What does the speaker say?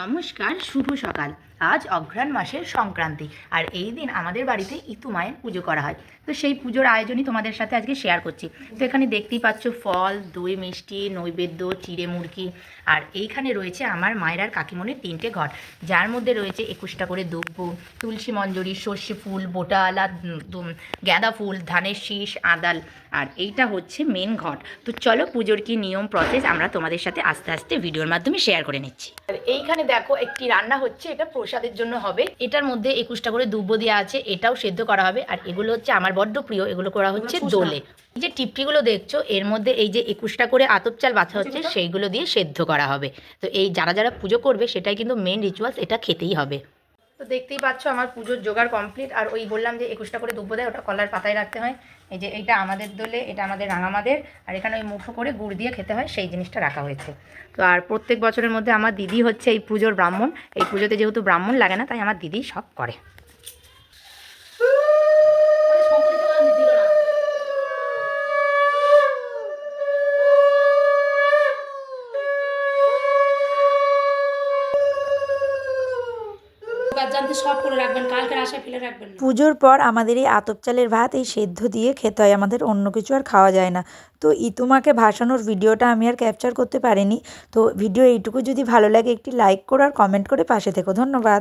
নমস্কার, শুভ সকাল। আজ অঘ্রাণ মাসের সংক্রান্তি, আর এই দিন আমাদের বাড়িতে ইতু মায়ের পুজো করা হয়। তো সেই পুজোর আয়োজনই তোমাদের সাথে আজকে শেয়ার করছি। তো এখানে দেখতেই পাচ্ছ ফল, দই, মিষ্টি, নৈবেদ্য, চিড়ে মুরগি, আর এইখানে রয়েছে আমার মায়ের আর কাকিমণির তিনটে ঘট। যার মধ্যে রয়েছে একুশটা করে দ্রব্য, তুলসী মঞ্জরি, সর্ষে ফুল, বোটালা গাঁদা ফুল, ধানের শীষ, আদাল, আর এইটা হচ্ছে মেন ঘট। তো চলো পুজোর কি নিয়ম প্রসেস আমরা তোমাদের সাথে আস্তে আস্তে ভিডিওর মাধ্যমে শেয়ার করে নিচ্ছি। আর এইখানে দেখো একটি রান্না হচ্ছে এটা প্রসাদের জন্য হবে। এটার মধ্যে একুশটা করে দুব্ব দেওয়া আছে এটাও সেদ্ধ করা হবে। আর এগুলো হচ্ছে আমার বড্ড প্রিয় এগুলো করা হচ্ছে দোলে। এই যে টিপটিগুলো দেখছ এর মধ্যে এই যে একুশটা করে আতপ চাল বাছা হচ্ছে সেইগুলো দিয়ে সেদ্ধ করা হবে। তো এই যারা যারা পুজো করবে সেটাই কিন্তু মেন রিচুয়ালস এটা খেতেই হবে। তো দেখতেই পাচ্ছ আমার পুজোর জোগাড় কমপ্লিট আর ওই বললাম যে একুশটা করে দুব্বো দেয়, ওটা কলার পাতায় রাখতে হয়। এই যে এইটা আমাদের দলে, এটা আমাদের রাঙামাদের, আর এখানে ওই মুঠো করে গুড় দিয়ে খেতে হয়, সেই জিনিসটা রাখা হয়েছে। তো আর প্রত্যেক বছরের মধ্যে আমার দিদি হচ্ছে এই পুজোর ব্রাহ্মণ, এই পুজোতে যেহেতু ব্রাহ্মণ লাগে না, তাই আমার দিদি সব করে। জানতে সব করে রাখবেন আশা ফেলে রাখবেন পুজোর পর আমাদের এই আতপ চালের ভাত এই সেদ্ধ দিয়ে খেতে হয়, আমাদের অন্য কিছু আর খাওয়া যায় না। তো ইতুমাকে ভাসানোর ভিডিওটা আমি আর ক্যাপচার করতে পারিনি। তো ভিডিও এইটুকু যদি ভালো লাগে একটি লাইক করো আর কমেন্ট করে পাশে থেকো। ধন্যবাদ।